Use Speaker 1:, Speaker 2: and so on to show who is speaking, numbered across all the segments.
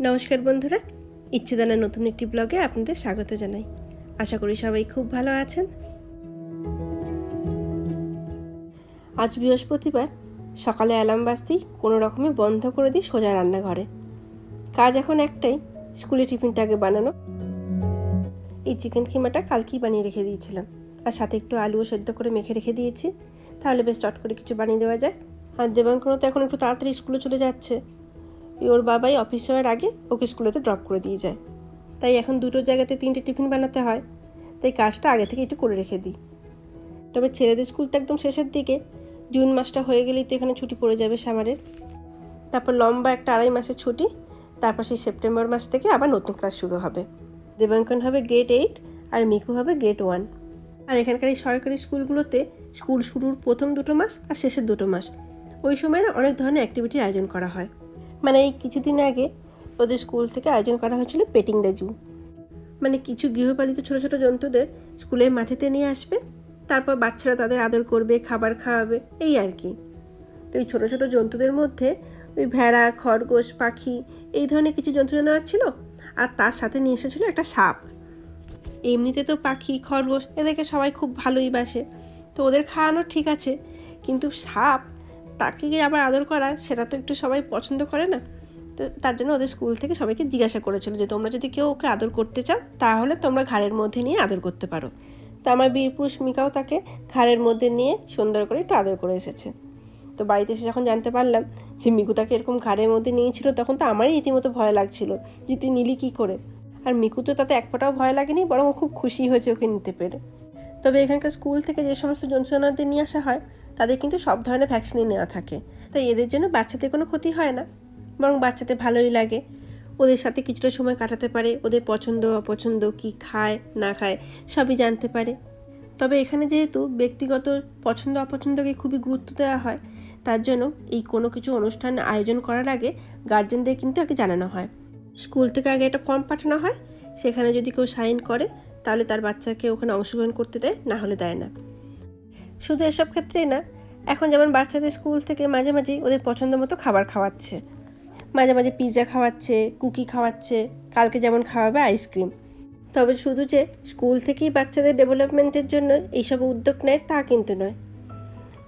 Speaker 1: নমস্কার বন্ধুরা ইচ্ছেদানার নতুন একটি ব্লগে আপনাদের স্বাগত জানাই। আশা করি সবাই খুব ভালো আছেন। আজ বৃহস্পতিবার, সকালে অ্যালার্ম বাজতেই কোনো রকমে বন্ধ করে দিই সোজা রান্নাঘরে। কাজ এখন একটাই, স্কুলে টিফিনটা আগে বানানো। এই চিকেন কিমাটা কালকেই বানিয়ে রেখে দিয়েছিলাম। আর সাথে একটু আলুও সেদ্ধ করে মেখে রেখে দিয়েছি। তাহলে বেশ চট করে কিছু বানিয়ে দেওয়া যায়। আর দেবাঙ্কনও তো এখন একটু তাড়াতাড়ি স্কুলে চলে যাচ্ছে। ওর বাবাই অফিস হওয়ার আগে ওকে স্কুলেতে ড্রপ করে দিয়ে যায়। তাই এখন দুটো জায়গাতে তিনটে টিফিন বানাতে হয়। তাই কাজটা আগে থেকে একটু করে রেখে দিই। তবে ছেলেদের স্কুল তো একদম শেষের দিকে। জুন মাসটা হয়ে গেলেই তো এখানে ছুটি পড়ে যাবে সামারের। তারপর লম্বা একটা আড়াই মাসের ছুটি। তারপর সেই সেপ্টেম্বর মাস থেকে আবার নতুন ক্লাস শুরু হবে। দেবাঙ্কন হবে গ্রেড এইট আর মিকু হবে গ্রেড ওয়ান আর এখানকার এই সরকারি স্কুলগুলোতে স্কুল শুরুর প্রথম দুটো মাস আর শেষের দুটো মাস। ওই সময় না অনেক ধরনের অ্যাক্টিভিটির আয়োজন করা হয়। মানে এই কিছুদিন আগে ওদের স্কুল থেকে আয়োজন করা হয়েছিল পেটিং দ্য জু। মানে কিছু গৃহপালিত ছোটো ছোটো জন্তুদের স্কুলের মাঠেতে নিয়ে আসবে, তারপর বাচ্চারা তাদের আদর করবে, খাবার খাওয়াবে, এই আর কি। তো এই ছোটো ছোটো জন্তুদের মধ্যে ওই ভেড়া, খরগোশ, পাখি, এই ধরনের কিছু জন্তু জানোয়ার ছিল, আর তার সাথে নিয়ে এসেছিল একটা সাপ। এমনিতে তো পাখি, খরগোশ এদেরকে সবাই খুব ভালোই বাসে। তো ওদের খাওয়ানো ঠিক আছে, কিন্তু সাপ তাকে গিয়ে আবার আদর করা, সেটা তো একটু সবাই পছন্দ করে না। তো তার জন্য ওদের স্কুল থেকে সবাইকে জিজ্ঞাসা করেছিল যে, তোমরা যদি কেউ ওকে আদর করতে চাও, তাহলে তোমরা ঘাড়ের মধ্যে নিয়ে আদর করতে পারো। তো আমার বীরপুরুষ মিকাও তাকে ঘাড়ের মধ্যে নিয়ে সুন্দর করে একটু আদর করে এসেছে। তো বাড়িতে এসে যখন জানতে পারলাম যে মিকু তাকে এরকম ঘাড়ের মধ্যে নিয়েছিল, তখন তো আমারই রীতিমতো ভয় লাগছিল যে, তুই নিলি কী করে? আর মিকু তো তাতে এক ফোঁটাও ভয় লাগেনি, বরং ও খুব খুশি হয়েছে ওকে নিতে পেরে। তবে এখানকার স্কুল থেকে যে সমস্ত জন্তু নিয়ে আসা হয়, তাদের কিন্তু সব ধরনের ভ্যাকসিনই নেওয়া থাকে। তাই এদের জন্য বাচ্চাদের কোনো ক্ষতি হয় না। বরং বাচ্চাদের ভালোই লাগে। ওদের সাথে কিছুটা সময় কাটাতে পারে, ওদের পছন্দ, অপছন্দ, কি খায়, না খায়, সবই জানতে পারে। তবে এখানে যেহেতু ব্যক্তিগত পছন্দ, অপছন্দকে খুবই গুরুত্ব দেওয়া হয়, তার জন্য এই কোনো কিছু অনুষ্ঠান আয়োজন করার আগে গার্জেনদের কিন্তু আগে জানানো হয়। স্কুল থেকে আগে একটা ফর্ম পাঠানো হয়, সেখানে যদি কেউ সাইন করে তাহলে তার বাচ্চাকে ওখানে অংশগ্রহণ করতে দেয়, না হলে দেয় না। শুধু এসব ক্ষেত্রেই না, এখন যেমন বাচ্চাদের স্কুল থেকে মাঝে মাঝে ওদের পছন্দ মতো খাবার খাওয়াচ্ছে। মাঝে মাঝে পিৎজা খাওয়াচ্ছে কুকি খাওয়াচ্ছে, কালকে যেমন খাওয়াবে আইসক্রিম তবে শুধু যে স্কুল থেকেই বাচ্চাদের ডেভেলপমেন্টের জন্য এইসব উদ্যোগ নেয় তা কিন্তু নয়।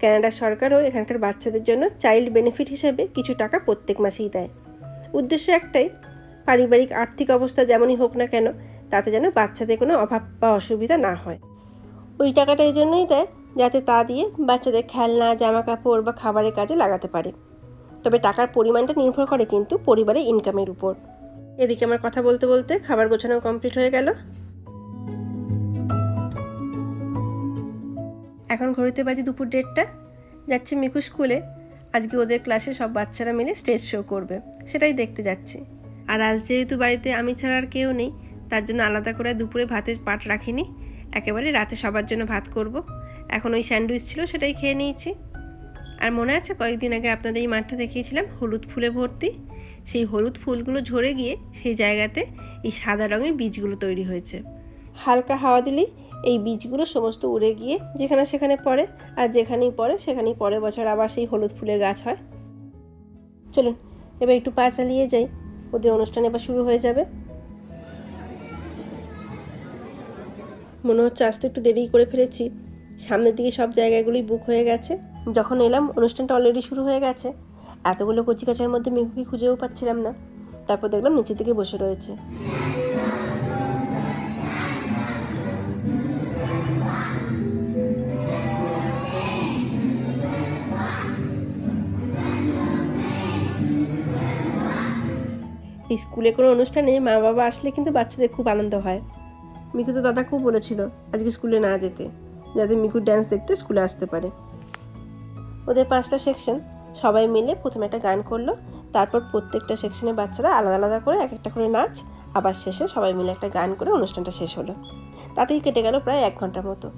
Speaker 1: কানাডা সরকারও এখানকার বাচ্চাদের জন্য চাইল্ড বেনিফিট হিসেবে কিছু টাকা প্রত্যেক মাসেই দেয়। উদ্দেশ্য একটাই, পারিবারিক আর্থিক অবস্থা যেমনই হোক না কেন তাতে যেন বাচ্চাদের কোনো অভাব বা অসুবিধা না হয়। ওই টাকাটা এই জন্যই দেয় যাতে তা দিয়ে বাচ্চাদের খেলনা জামা কাপড় বা খাবারের কাজে লাগাতে পারে। তবে টাকার পরিমাণটা নির্ভর করে কিন্তু পরিবারের ইনকামের উপর। এদিকে আমার কথা বলতে বলতে খাবার গোছানো কমপ্লিট হয়ে গেল। এখন ঘড়িতে বাজে দুপুর দেড়টা। যাচ্ছি মিকু স্কুলে। আজকে ওদের ক্লাসে সব বাচ্চারা মিলে স্টেজ শো করবে। সেটাই দেখতে যাচ্ছি। আর আজ যেহেতু বাড়িতে আমি ছাড়া আর কেউ নেই তার জন্য আলাদা করে দুপুরে ভাতের পাট রাখিনি। একেবারে রাতে সবার জন্য ভাত করব। এখন ওই স্যান্ডউইচ ছিল, সেটাই খেয়ে নিয়েছি। আর মনে আছে, কয়েকদিন আগে আপনাদের এই মাঠটা দেখিয়েছিলাম, হলুদ ফুলে ভর্তি। সেই হলুদ ফুলগুলো ঝরে গিয়ে সেই জায়গাতে এই সাদা রঙের বীজগুলো তৈরি হয়েছে। হালকা হাওয়া দিলেই এই বীজগুলো সমস্ত উড়ে গিয়ে যেখানে সেখানে পড়ে, আর যেখানেই পড়ে, সেখানেই পরের বছর আবার সেই হলুদ ফুলের গাছ হয়। চলুন, এবার একটু পা চালিয়ে যাই। ওদের অনুষ্ঠান এবার শুরু হয়ে যাবে। মনে হচ্ছে আসতে একটু দেরি করে ফেলেছি। সামনের দিকে সব জায়গাগুলোই বুক হয়ে গেছে। যখন এলাম, অনুষ্ঠানটা অলরেডি শুরু হয়ে গেছে। এতগুলো কচিকাচার মধ্যে মিকুকে খুঁজেও পাচ্ছিলাম না। তারপর দেখলাম নিচের দিকে বসে রয়েছে। স্কুলে কোনো অনুষ্ঠানে মা বাবা আসলে কিন্তু বাচ্চাদের খুব আনন্দ হয়। মিকু তো দাদা খুব বলেছিল আজকে স্কুলে না যেতে, যাতে মিকু ড্যান্স দেখতে স্কুলে আসতে পারে। ওদের পাঁচটা সেকশন সবাই মিলে প্রথমে একটা গান করল, তারপর প্রত্যেকটা সেকশনে বাচ্চারা আলাদা আলাদা করে এক একটা করে নাচ, আবার শেষে সবাই মিলে একটা গান করে অনুষ্ঠানটা শেষ হলো। তাতেই কেটে গেল প্রায় এক ঘণ্টার মতো।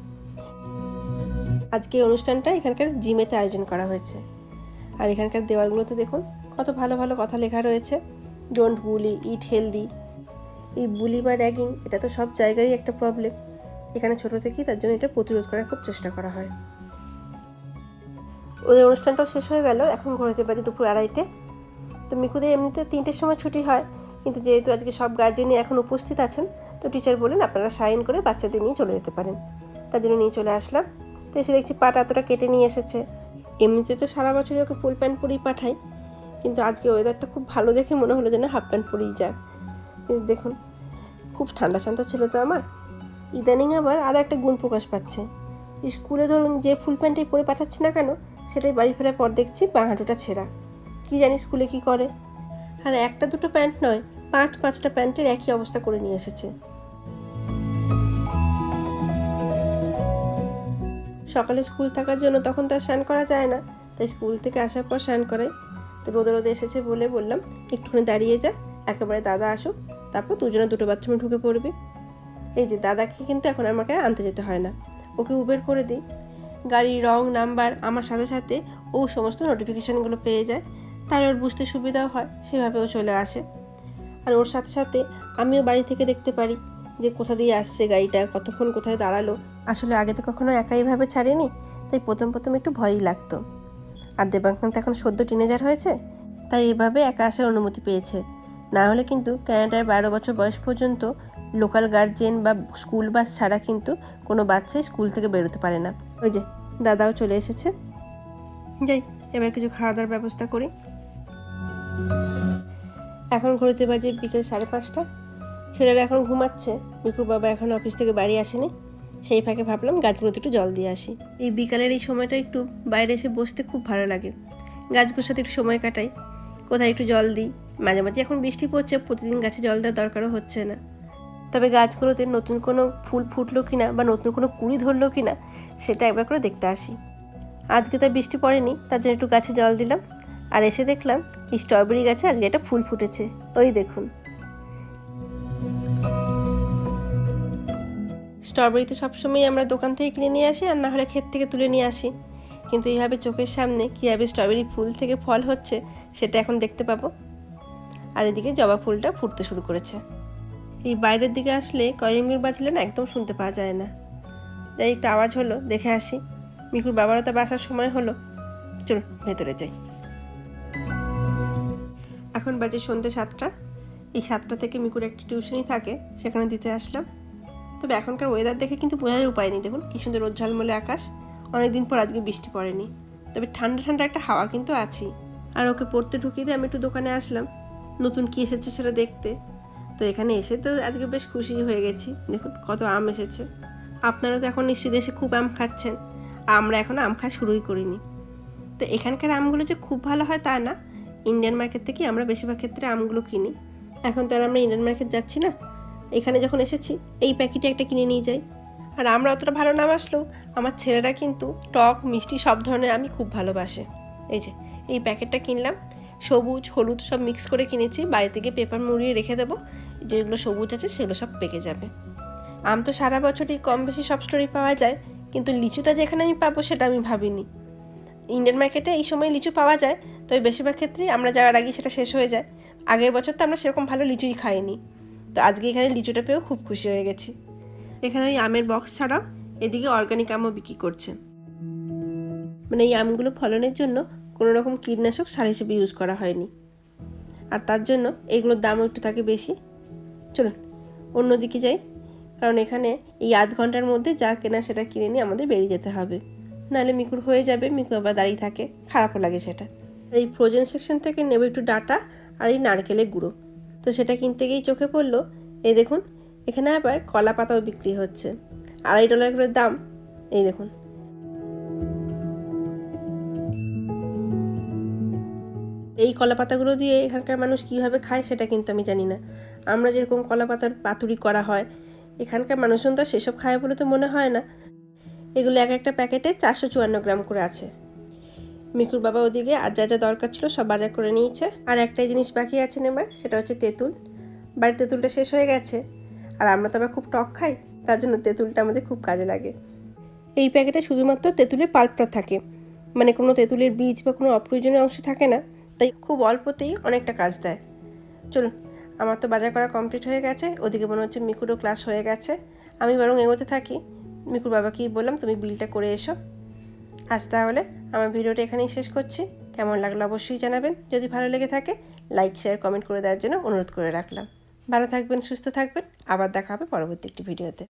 Speaker 1: আজকে অনুষ্ঠানটা এখানকার জিমেতে আয়োজন করা হয়েছে। আর এখানকার দেওয়ালগুলোতে দেখুন কত ভালো ভালো কথা লেখা রয়েছে। ডোন্ট বুলি ইট হেলদি এই বুলি বা র্যাগিং এটা তো সব জায়গারই একটা প্রবলেম এখানে ছোট থেকেই তার জন্য এটা প্রতিরোধ করার খুব চেষ্টা করা হয়। ওদের অনুষ্ঠানটাও শেষ হয়ে গেল, এখন ঘুরতে পারি দুপুর আড়াইটে। তো মিকুদের এমনিতে তিনটের সময় ছুটি হয়, কিন্তু যেহেতু আজকে সব গার্জেনই এখন উপস্থিত আছেন, তো টিচার বললেন আপনারা সাইন করে বাচ্চাদের নিয়ে চলে যেতে পারেন। তার জন্য নিয়ে চলে আসলাম। তো এসে দেখছি পাটা এতটা কেটে নিয়ে এসেছে। এমনিতে তো সারা বছরই ওকে ফুল প্যান্ট পরেই পাঠাই, কিন্তু আজকে ওয়েদারটা খুব ভালো দেখে মনে হলো যেন হাফ প্যান্ট পরেই যাক। দেখুন, খুব ঠান্ডা শান্ত ছেলে তো আমার। ইদানিং আবার আরও একটা গুণ প্রকাশ পাচ্ছে। স্কুলে ধরুন যে ফুল প্যান্টটাই পরে পাঠাচ্ছি না কেন, সেটাই বাড়ি ফেরার পর দেখছি বাঁ হাঁটুটা ছেঁড়া। কী জানি স্কুলে কি করে। আর একটা দুটো প্যান্ট নয়, পাঁচ পাঁচটা প্যান্টের একই অবস্থা করে নিয়ে এসেছে। সকালে স্কুল থাকার জন্য তখন তো আর স্নান করা যায় না, তাই স্কুল থেকে আসার পর স্নান করে তো রোদে রোদে এসেছে বলে বললাম, একটুখানি দাঁড়িয়ে যা, একেবারে দাদা আসুক। তারপর দুজনে দুটো বাথরুমে ঢুকে পড়বি। এই যে দাদাকে কিন্তু এখন আমাকে আনতে যেতে হয় না। ওকে উবের করে দিই। গাড়ির রং নাম্বার আমার সাথে সাথে ও সমস্ত নোটিফিকেশানগুলো পেয়ে যায়। তাই ওর বুঝতে সুবিধাও হয় সেভাবেও চলে আসে। আর ওর সাথে সাথে আমিও বাড়ি থেকে দেখতে পারি যে কোথা দিয়ে আসছে গাড়িটা, কতক্ষণ কোথায় দাঁড়াল। আসলে আগে তো কখনো একাইভাবে ছাড়েনি, তাই প্রথম প্রথম একটু ভয়ই লাগতো। আর দেবাঙ্কন তো এখন সদ্য টিনেজার হয়েছে, তাই এভাবে একা আসার অনুমতি পেয়েছে। না হলে কিন্তু ক্যানাডার বারো বছর বয়স পর্যন্ত লোকাল গার্জেন বা স্কুল বাস ছাড়া কিন্তু কোনো বাচ্চাই স্কুল থেকে বেরোতে পারে না। ওই যে, দাদাও চলে এসেছে। যাই, এবার কিছু খাওয়া দাওয়ার ব্যবস্থা করি। এখন ঘড়িতে বাজে বিকেল সাড়ে পাঁচটা। ছেলেরা এখন ঘুমাচ্ছে। মিকুর বাবা এখন অফিস থেকে বাড়ি আসেনি। সেই ফাঁকে ভাবলাম গাছগুলোতে একটু জল দিয়ে আসি। এই বিকালের এই সময়টা একটু বাইরে এসে বসতে খুব ভালো লাগে। গাছগুলোর সাথে একটু সময় কাটাই। কোথায় একটু জল দিই। মাঝে মাঝে এখন বৃষ্টি পড়ছে, প্রতিদিন গাছে জল দেওয়ার দরকারও হচ্ছে না। তবে গাছগুলোতে নতুন কোনো ফুল ফুটলো কিনা বা নতুন কোনো কুড়ি ধরলো কিনা, সেটা একবার করে দেখতে আসি। আজকে তো বৃষ্টি পড়েনি, তার জন্য একটু গাছে জল দিলাম। আর এসে দেখলাম, এই স্ট্রবেরি গাছে আজকে একটা ফুল ফুটেছে। ওই দেখুন। স্ট্রবেরি তো সবসময় আমরা দোকান থেকে কিনে নিয়ে আসি, আর না হলে ক্ষেত থেকে তুলে নিয়ে আসি। কিন্তু এইভাবে চোখের সামনে কীভাবে স্ট্রবেরি ফুল থেকে ফল হচ্ছে, সেটা এখন দেখতে পাবো। আর এদিকে জবা ফুলটা ফুটতে শুরু করেছে। এই বাইরের দিকে আসলে করিমগুর বাজলে না একদম শুনতে পাওয়া যায় না। যাই, একটা আওয়াজ হলো, দেখে আসি। মিকুর বাবারও তো বাসার সময় হলো। চল ভেতরে যাই। এখন বাজে সন্ধ্যে সাতটা। এই সাতটা থেকে মিকুর একটা টিউশনই থাকে, সেখানে দিতে আসলাম। তবে এখনকার ওয়েদার দেখে কিন্তু বোঝার উপায় নেই। দেখুন, কি সুন্দর রোদ ঝলমলে আকাশ। অনেকদিন পর আজকে বৃষ্টি পড়েনি। তবে ঠান্ডা ঠান্ডা একটা হাওয়া কিন্তু আছেই। আর ওকে পড়তে ঢুকিয়ে দিয়ে আমি একটু দোকানে আসলাম। নতুন কি এসেছে সেটা দেখতে। তো এখানে এসে তো আজকে বেশ খুশি হয়ে গেছি। দেখুন, কত আম এসেছে। আপনারা তো এখন নিশ্চয়ই দেশে খুব আম খাচ্ছেন। আমরা এখন আম খাওয়া শুরুই করিনি। তো এখানকার আমগুলো যে খুব ভালো হয় তা না। ইন্ডিয়ান মার্কেট থেকে আমরা বেশিরভাগ ক্ষেত্রে আমগুলো কিনি। এখন তো আর আমরা ইন্ডিয়ান মার্কেট যাচ্ছি না। এখানে যখন এসেছি, এই প্যাকেটে একটা কিনে নিয়ে যাই। আর আমরা অতটা ভালো নাম আসলেও আমার ছেলেরা কিন্তু টক, মিষ্টি সব ধরনের আমি খুব ভালোবাসে। এই যে, এই প্যাকেটটা কিনলাম, সবুজ, হলুদ সব মিক্স করে কিনেছি বাড়িতে গিয়ে পেপার মুড়িয়ে রেখে দেবো, যেগুলো সবুজ আছে সেগুলো সব পেকে যাবে। আম তো সারা বছরই কম বেশি সব স্টোরি পাওয়া যায়, কিন্তু লিচুটা যেখানে আমি পাবো সেটা আমি ভাবিনি। ইন্ডিয়ান মার্কেটে এই সময় লিচু পাওয়া যায়, তবে বেশিরভাগ ক্ষেত্রেই আমরা যাওয়ার আগে সেটা শেষ হয়ে যায়। আগের বছর তো আমরা সেরকম ভালো লিচুই খাইনি। তো আজকে এখানে লিচুটা পেয়েও খুব খুশি হয়ে গেছি। এখানে ওই আমের বক্স ছাড়াও এদিকে অর্গানিক আমও বিক্রি করছে। মানে এই আমগুলো ফলনের জন্য কোনো রকম কীটনাশক সার হিসেবে ইউজ করা হয়নি। আর তার জন্য এগুলোর দামও একটু থাকে বেশি। চলুন, অন্যদিকে যাই। কারণ এখানে এই আধ ঘণ্টার মধ্যে যা কেনা সেটা কিনে নিয়ে আমাদের বেরিয়ে যেতে হবে। নাহলে মিকুর হয়ে যাবে, মিকু আবার দাঁড়িয়ে থাকে, খারাপও লাগে সেটা। আর এই ফ্রোজেন সেকশন থেকে নেব একটু ডাটা আর এই নারকেলের গুঁড়ো। তো সেটা কিনতে গিয়েই চোখে পড়ল। এই দেখুন এখানে আবার কলা পাতাও বিক্রি হচ্ছে। আড়াই ডলার করে দাম। এই দেখুন। এই কলা পাতাগুলো দিয়ে এখানকার মানুষ কীভাবে খায় সেটা কিন্তু আমি জানি না। আমরা যেরকম কলা পাতার পাতুরি করা হয়, এখানকার মানুষজন তো সেসব খায় বলে তো মনে হয় না। এগুলো এক একটা প্যাকেটে চারশো চুয়ান্ন গ্রাম করে আছে। মিকুর বাবা ওদিকে আর যা যা দরকার ছিল সব বাজার করে নিয়েছে। আর একটাই জিনিস বাকি আছে নেবার, সেটা হচ্ছে তেঁতুল। বাড়ির তেঁতুলটা শেষ হয়ে গেছে। আর আমরা তো আবার খুব টক খাই, তার জন্য তেঁতুলটা আমাদের খুব কাজে লাগে। এই প্যাকেটে শুধুমাত্র তেঁতুলের পাল্পটা থাকে মানে কোনো তেঁতুলের বীজ বা কোনো অপ্রয়োজনীয় অংশ থাকে না, তাই খুব অল্পতেই অনেকটা কাজ দেয়। চলুন, আমার তো বাজার করা কমপ্লিট হয়ে গেছে, ওদিকে মনে হচ্ছে মিকুরও ক্লাস হয়ে গেছে। আমি বরং এগোতে থাকি। মিকুর বাবাকেই বললাম, তুমি বিলটা করে এসো। আজ তাহলে আমার ভিডিওটা এখানেই শেষ করছি। কেমন লাগল অবশ্যই জানাবেন। যদি ভালো লেগে থাকে, লাইক, শেয়ার, কমেন্ট করে দেওয়ার জন্য অনুরোধ করে রাখলাম। ভালো থাকবেন সুস্থ থাকবেন। আবার দেখা হবে পরবর্তী একটি ভিডিওতে।